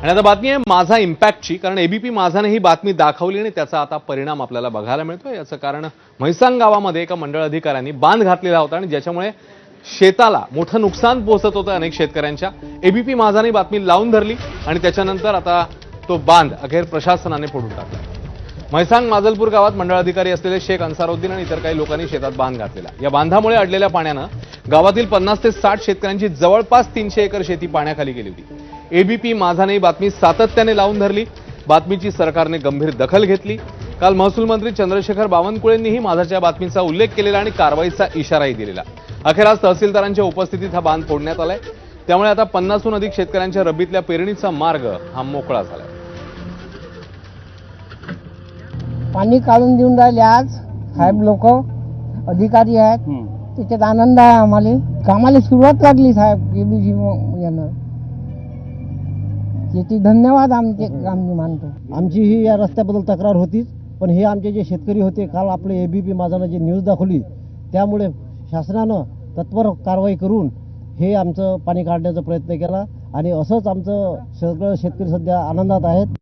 आणि आता बातमी आहे माझा इम्पॅक्टची कारण एबीपी माझाने ही बातमी दाखवली आणि त्याचा आता परिणाम आपल्याला बघायला मिळतोय. याचं कारण म्हैसांग गावामध्ये एका मंडळ अधिकाऱ्यांनी बांध घातलेला होता आणि ज्याच्यामुळे शेताला मोठं नुकसान पोहोचत होतं अनेक शेतकऱ्यांच्या. एबीपी माझाने बातमी लावून धरली आणि त्याच्यानंतर आता तो बांध अखेर प्रशासनाने फोडून टाकला. म्हैसांग माजलपूर गावात मंडळ अधिकारी असलेले शेख अन्सारुद्दीन आणि इतर काही लोकांनी शेतात बांध घातलेला. या बांधामुळे अडलेल्या पाण्यानं गावातील पन्नास ते साठ शेतकऱ्यांची जवळपास तीनशे एकर शेती पाण्याखाली गेली होती. एबीपी माझाने ही बातमी सातत्याने लावून धरली. बातमीची सरकारने गंभीर दखल घेतली. काल महसूल मंत्री चंद्रशेखर बावनकुळेंनीही माझाच्या बातमीचा उल्लेख केलेला आणि कारवाईचा इशाराही दिलेला. अखेर आज तहसीलदारांच्या उपस्थितीत हा बांध फोडण्यात आलाय. त्यामुळे आता पन्नासहून अधिक शेतकऱ्यांच्या रब्बीतल्या पेरणीचा मार्ग हा मोकळा झालाय. पाणी काढून देऊन राहिले आज. साहेब लोक अधिकारी आहेत. त्याच्यात आनंद आहे आम्हाला. कामाला सुरुवात लागली साहेब केबीसी यानं. त्याची धन्यवाद आमचे आम्ही मानतो. आमची ही या रस्त्याबद्दल तक्रार होतीच पण हे आमचे जे शेतकरी होते काल आपले एबीपी माझानं जे न्यूज दाखवली त्यामुळे शासनानं तत्पर कारवाई करून हे आमचं पाणी काढण्याचा प्रयत्न केला आणि असंच आमचं सगळं शेतकरी सध्या आनंदात आहेत.